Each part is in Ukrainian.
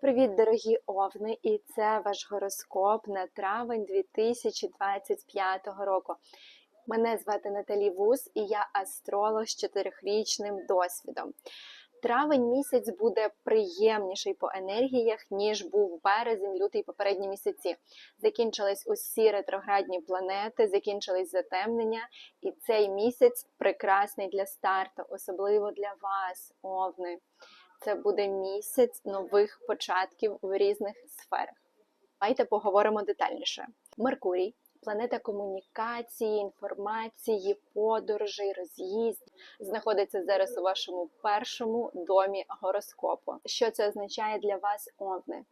Привіт, дорогі овни! І це ваш гороскоп на травень 2025 року. Мене звати Наталі Вуз і я астролог з чотирьохрічним досвідом. Травень місяць буде приємніший по енергіях, ніж був березень, лютий попередні місяці. Закінчились усі ретроградні планети, закінчились затемнення, і цей місяць прекрасний для старту, особливо для вас, овни. Це буде місяць нових початків в різних сферах. Давайте поговоримо детальніше. Меркурій планета комунікації, інформації, подорожей, роз'їзд, знаходиться зараз у вашому першому домі гороскопу. Що це означає для вас, овни?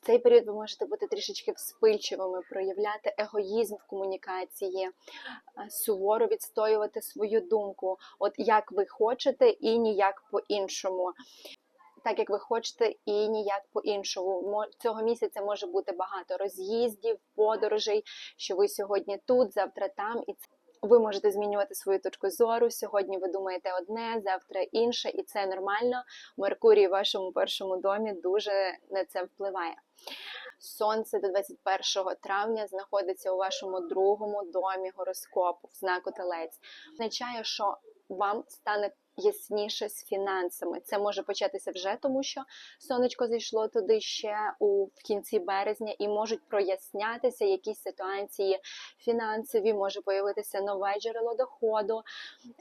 В цей період ви можете бути трішечки вспильчивими, проявляти егоїзм в комунікації, суворо відстоювати свою думку, от як ви хочете, і ніяк по-іншому так як ви хочете, і ніяк по-іншому. Цього місяця може бути багато роз'їздів, подорожей, що ви сьогодні тут, завтра там, і це. Ви можете змінювати свою точку зору. Сьогодні ви думаєте одне, завтра інше, і це нормально. Меркурій в вашому першому домі дуже на це впливає. Сонце до 21 травня знаходиться у вашому другому домі гороскопу в знаку Телець. Означає, що вам стане ясніше з фінансами. Це може початися вже, тому що сонечко зайшло туди ще у в кінці березня, і можуть прояснятися якісь ситуації фінансові, може появитися нове джерело доходу.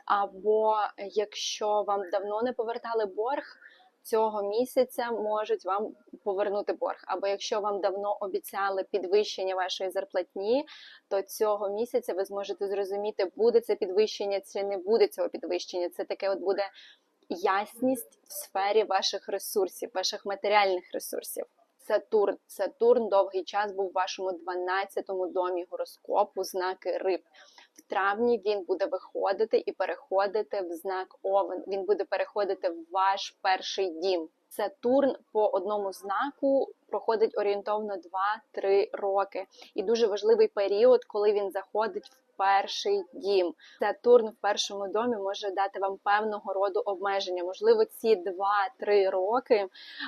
Або якщо вам давно не повертали борг цього місяця можуть вам повернути борг. Або якщо вам давно обіцяли підвищення вашої зарплатні, то цього місяця ви зможете зрозуміти, буде це підвищення чи не буде цього підвищення. Це таке от буде ясність в сфері ваших ресурсів, ваших матеріальних ресурсів. Сатурн. Сатурн довгий час був в вашому 12-му домі гороскопу, знаки риб. В травні він буде виходити і переходити в знак Овен. Він буде переходити в ваш перший дім. Сатурн по одному знаку проходить орієнтовно 2-3 роки, і дуже важливий період, коли він заходить в перший дім. Сатурн в першому домі може дати вам певного роду обмеження. Можливо, ці 2-3 роки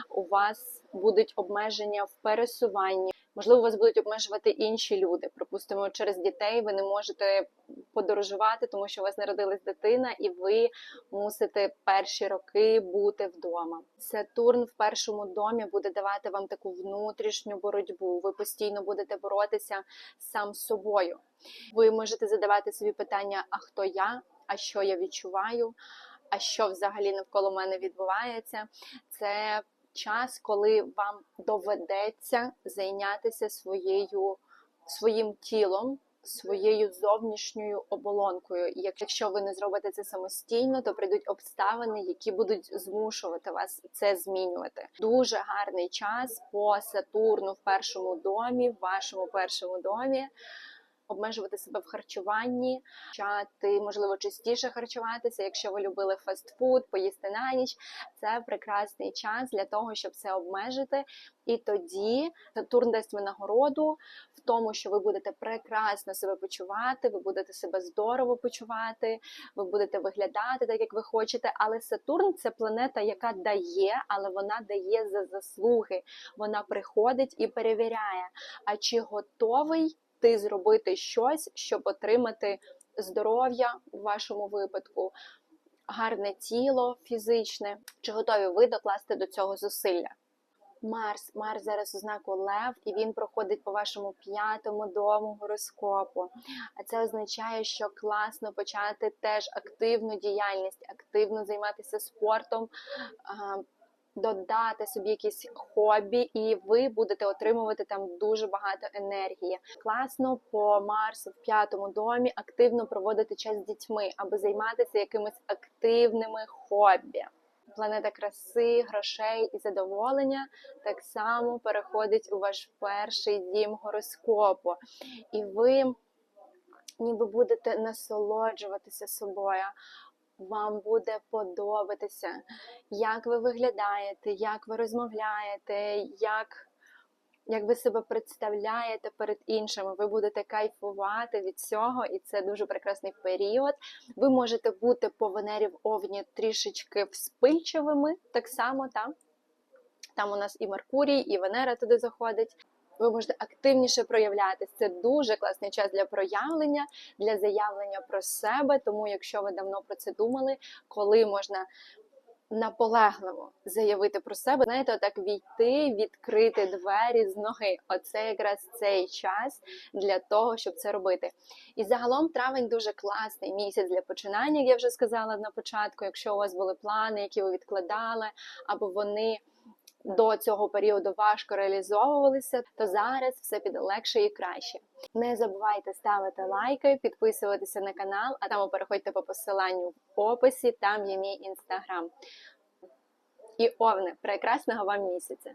у вас будуть обмеження в пересуванні. Можливо, вас будуть обмежувати інші люди. Припустимо, через дітей ви не можете подорожувати, тому що у вас народилась дитина, і ви мусите перші роки бути вдома. Сатурн в першому домі буде давати вам таку внутрішню боротьбу. Ви постійно будете боротися сам з собою. Ви можете задавати собі питання: а хто я? А що я відчуваю? А що взагалі навколо мене відбувається? Це час, коли вам доведеться зайнятися своєю своїм тілом, своєю зовнішньою оболонкою. Якщо ви не зробите це самостійно, то прийдуть обставини, які будуть змушувати вас це змінювати. Дуже гарний час по Сатурну в першому домі, в вашому першому домі обмежувати себе в харчуванні, почати, можливо, частіше харчуватися, якщо ви любили фастфуд, поїсти на ніч. Це прекрасний час для того, щоб це обмежити. І тоді Сатурн дасть винагороду в тому, що ви будете прекрасно себе почувати, ви будете себе здорово почувати, ви будете виглядати так, як ви хочете. Але Сатурн це планета, яка дає, але вона дає за заслуги. Вона приходить і перевіряє, а чи готовий ти зробити щось, щоб отримати здоров'я в вашому випадку, гарне тіло фізичне, чи готові ви докласти до цього зусилля? Марс, Марс зараз у знаку Лев, і він проходить по вашому п'ятому дому гороскопу. А це означає, що класно почати теж активну діяльність, активно займатися спортом, додати собі якісь хобі, і ви будете отримувати там дуже багато енергії. Класно по Марсу в п'ятому домі активно проводити час з дітьми, аби займатися якимись активними хобі. Планета краси, грошей і задоволення так само переходить у ваш перший дім гороскопу, і ви ніби будете насолоджуватися собою вам буде подобатися, як ви виглядаєте, як ви розмовляєте, як як ви себе представляєте перед іншими, ви будете кайфувати від цього, і це дуже прекрасний період. Ви можете бути по Венері в Овні трішечки вспильчивими, так само, так? Там у нас і Меркурій, і Венера туди заходить. Ви можете активніше проявлятись. Це дуже класний час для проявлення, для заявлення про себе. Тому, якщо ви давно про це думали, коли можна наполегливо заявити про себе, знаєте, отак війти, відкрити двері з ноги. Оце якраз цей час для того, щоб це робити. І загалом травень дуже класний місяць для починання, як я вже сказала на початку. Якщо у вас були плани, які ви відкладали, або вони до цього періоду важко реалізовувалися, то зараз все піде легше і краще. Не забувайте ставити лайки, підписуватися на канал, а там переходьте по посиланню в описі, там є мій інстаграм. І овне, прекрасного вам місяця!